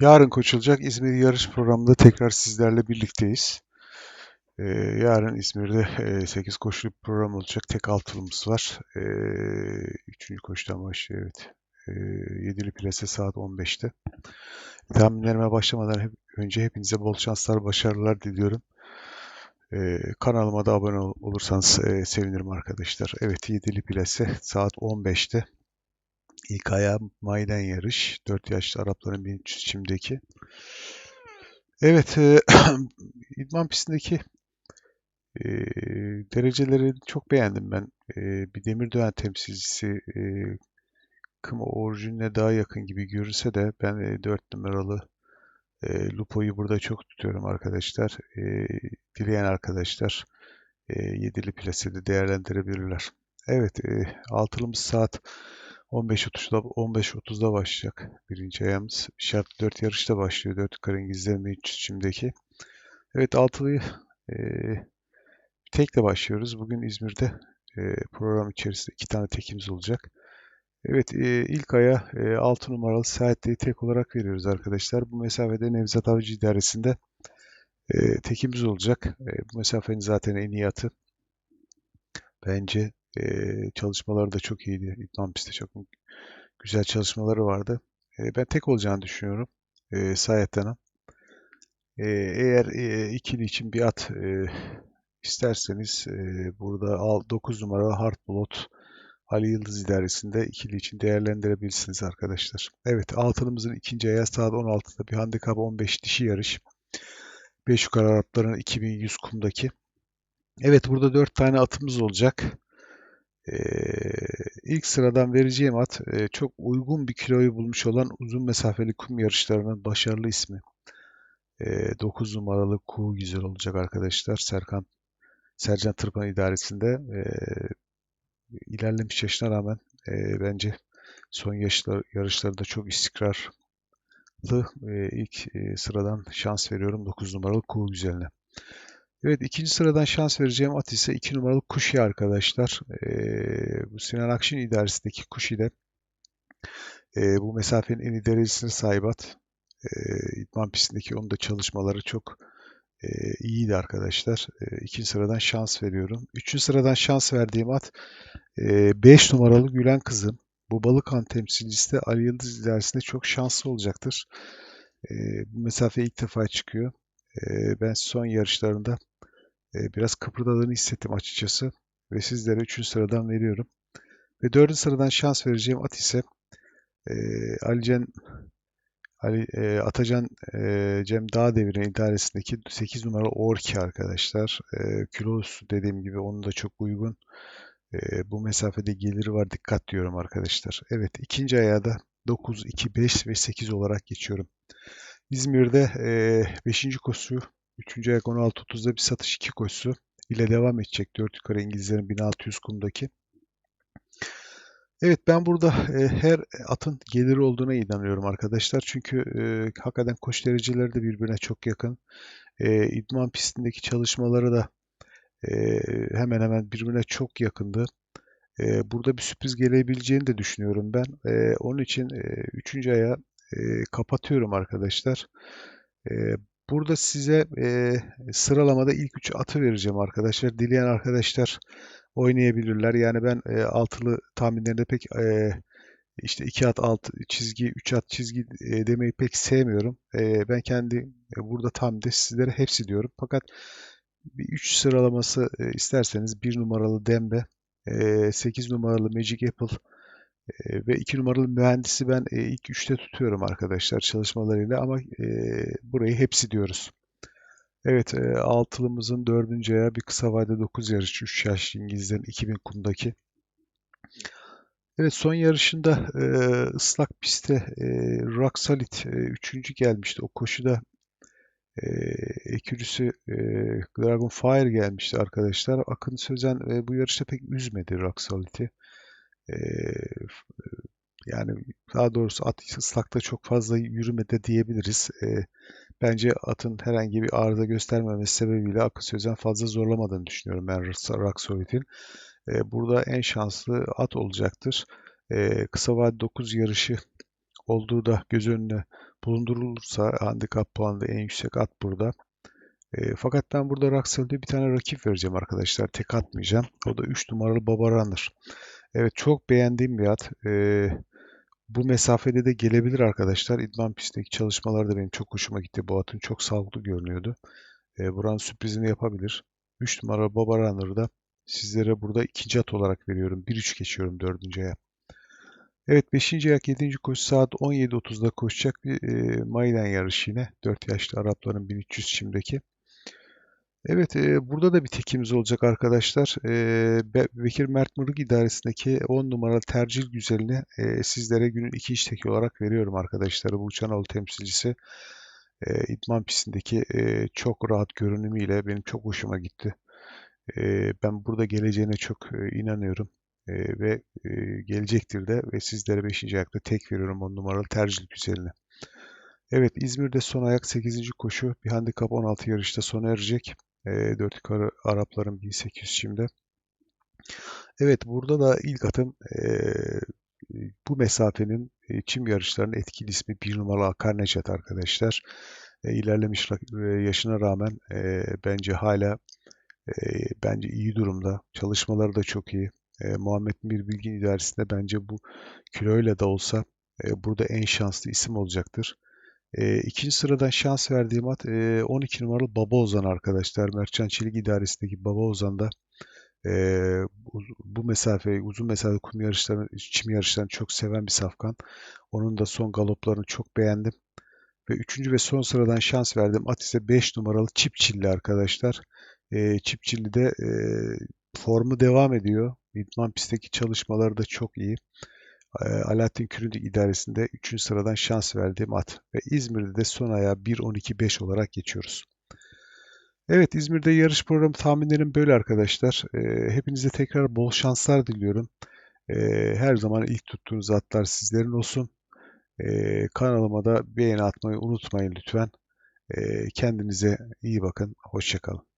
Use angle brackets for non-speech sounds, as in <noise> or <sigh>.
Yarın koşulacak İzmir yarış programında tekrar sizlerle birlikteyiz. Ee, yarın İzmir'de e, 8 koşulu bir program olacak. Tek altılımız var. Ee, üçüncü koşudan başlıyor evet. Ee, yedili plase saat 15'te. Tahminlerime başlamadan hep, önce hepinize bol şanslar, başarılar diliyorum. Ee, kanalıma da abone ol- olursanız e, sevinirim arkadaşlar. Evet yedili plase saat 15'te. İlk ayağı maiden yarış. 4 yaşlı Arapların 1300 çimdeki. Evet, e, <clears throat> idman pistindeki e, dereceleri çok beğendim ben. E, bir Demirdoğan temsilcisi e, Kım orijinine daha yakın gibi görünse de ben e, 4 numaralı e, Lupo'yu burada çok tutuyorum arkadaşlar. E, dileyen arkadaşlar e, yedili plasede değerlendirebilirler. Evet, e, altılımız saat 15.30'da 15.30'da başlayacak birinci ayağımız. Şart 4 yarışta başlıyor. 4 yukarı İngilizlerin 1300 çimdeki. Evet altılıyı e, tekle başlıyoruz. Bugün İzmir'de e, program içerisinde iki tane tekimiz olacak. Evet e, ilk aya e, 6 numaralı saatliği tek olarak veriyoruz arkadaşlar. Bu mesafede Nevzat Avcı idaresinde e, tekimiz olacak. E, bu mesafenin zaten en iyi atı. Bence e, çalışmaları da çok iyiydi. İdman pistte çok güzel çalışmaları vardı. E, ben tek olacağını düşünüyorum. E, Sayetten'in. E, eğer e, ikili için bir at e, isterseniz e, burada al, 9 numaralı Hardblot Ali Yıldız idaresinde ikili için değerlendirebilirsiniz arkadaşlar. Evet altınımızın ikinci ayağı saat 16'da bir handikap 15 dişi yarış. 5 yukarı Arapların 2100 kumdaki. Evet burada 4 tane atımız olacak. Ee, ilk sıradan vereceğim at e, çok uygun bir kiloyu bulmuş olan uzun mesafeli kum yarışlarının başarılı ismi. E, 9 numaralı Kuğu Güzel olacak arkadaşlar. Serkan Sercan Tırpan idaresinde e, ilerlemiş yaşına rağmen e, bence son yaşlar, yarışlarda çok istikrarlı e, ilk e, sıradan şans veriyorum 9 numaralı Kuğu Güzel'ine. Evet ikinci sıradan şans vereceğim at ise 2 numaralı Kuşi arkadaşlar. E, bu Sinan Akşin idaresindeki Kuşi de e, bu mesafenin en iyi derecesine sahip at. E, İdman pistindeki onun da çalışmaları çok e, iyiydi arkadaşlar. E, ikinci sıradan şans veriyorum. Üçüncü sıradan şans verdiğim at 5 numaralı Gülen Kızım. Bu Balıkhan temsilcisi de Ali Yıldız ilerisinde çok şanslı olacaktır. E, bu mesafe ilk defa çıkıyor. Ben son yarışlarında biraz kıpırdadığını hissettim açıkçası. Ve sizlere 3. sıradan veriyorum. Ve 4. sıradan şans vereceğim at ise Alican Ali e, Atacan e, Cem Dağdevir'in idaresindeki 8 numaralı Orki arkadaşlar. E, kilosu dediğim gibi onun da çok uygun. E, bu mesafede geliri var. Dikkat diyorum arkadaşlar. Evet ikinci ayağı da 9, 2, 5 ve 8 olarak geçiyorum. İzmir'de 5. koşu 3. ayak 16.30'da bir satış 2 koşusu ile devam edecek. 4 yukarı İngilizlerin 1600 kumdaki. Evet ben burada e, her atın geliri olduğuna inanıyorum arkadaşlar. Çünkü e, hakikaten koşu dereceleri de birbirine çok yakın. E, idman pistindeki çalışmaları da e, hemen hemen birbirine çok yakındı. E, burada bir sürpriz gelebileceğini de düşünüyorum ben. E, onun için e, üçüncü aya e, kapatıyorum arkadaşlar. E, burada size e, sıralamada ilk üç atı vereceğim arkadaşlar. Dileyen arkadaşlar oynayabilirler. Yani ben e, altılı tahminlerinde pek e, işte iki at alt çizgi, üç at çizgi e, demeyi pek sevmiyorum. E, ben kendi e, burada tahminde sizlere hepsi diyorum. Fakat bir üç sıralaması e, isterseniz bir numaralı Dembe, e, 8 numaralı Magic Apple ve 2 numaralı mühendisi ben ilk üçte tutuyorum arkadaşlar çalışmalarıyla ama burayı hepsi diyoruz. Evet, altılımızın dördüncü ayağı bir kısa vade 9 yarış. 3 yaş İngilizlerin 2000 kumdaki. Evet son yarışında ıslak pistte e, Rock üçüncü gelmişti. O koşuda ekürüsü e, Dragon Fire gelmişti arkadaşlar. Akın Sözen e, bu yarışta pek üzmedi Rock Solid'i. Yani daha doğrusu at ıslakta çok fazla yürümedi diyebiliriz. E, bence atın herhangi bir arıza göstermemesi sebebiyle Akın Sözen fazla zorlamadığını düşünüyorum ben Rock Solid'in. E, burada en şanslı at olacaktır. E, kısa vade 9 yarışı olduğu da göz önüne bulundurulursa handikap puanı en yüksek at burada. E, fakat ben burada Raksel'de bir tane rakip vereceğim arkadaşlar. Tek atmayacağım. O da 3 numaralı Baba Runner. Evet çok beğendiğim bir at. E, bu mesafede de gelebilir arkadaşlar. İdman pistteki çalışmalar da benim çok hoşuma gitti. Bu atın çok sağlıklı görünüyordu. E, buranın sürprizini yapabilir. 3 numara Baba Runner'da sizlere burada ikinci at olarak veriyorum. 1-3 geçiyorum dördüncü aya. Evet 5. ayak 7. koşu saat 17.30'da koşacak bir e, Mayden yarışı yine. 4 yaşlı Arapların 1300 çimdeki. Evet, e, burada da bir tekimiz olacak arkadaşlar. E, Be- Bekir Mert Mırık idaresindeki 10 numaralı tercih güzelini e, sizlere günün ikinci teki olarak veriyorum arkadaşlar. Bu Uçanoğlu temsilcisi e, idman pistindeki e, çok rahat görünümüyle benim çok hoşuma gitti. E, ben burada geleceğine çok e, inanıyorum. E, ve e, gelecektir de ve sizlere 5. ayakta tek veriyorum 10 numaralı tercih güzelini. Evet İzmir'de son ayak 8. koşu bir handikap 16 yarışta sona erecek. E, 4 yukarı Arapların 1800 şimdi. Evet burada da ilk atım e, bu mesafenin e, çim yarışlarının etkili ismi bir numaralı Akar Necat arkadaşlar. E, ilerlemiş e, yaşına rağmen e, bence hala e, bence iyi durumda. Çalışmaları da çok iyi. E, Muhammed Mir Bilgin idaresinde bence bu kiloyla da olsa e, burada en şanslı isim olacaktır. E, ikinci sıradan şans verdiğim at e, 12 numaralı Baba Ozan arkadaşlar. Mertcan Çelik idaresindeki Baba Ozan da e, bu mesafeyi, uzun mesafe kum yarışlarını, çim yarışlarını çok seven bir safkan. Onun da son galoplarını çok beğendim. Ve üçüncü ve son sıradan şans verdim. At ise 5 numaralı Çipçilli arkadaşlar. E, Çipçilli de e, formu devam ediyor. İdman pistteki çalışmaları da çok iyi. E, Alaaddin Küründük idaresinde 3. sıradan şans verdiğim at. Ve İzmir'de de son ayağı 1-12-5 olarak geçiyoruz. Evet İzmir'de yarış programı tahminlerim böyle arkadaşlar. E, hepinize tekrar bol şanslar diliyorum. E, her zaman ilk tuttuğunuz atlar sizlerin olsun. Kanalıma da beğeni atmayı unutmayın lütfen. Kendinize iyi bakın. Hoşçakalın.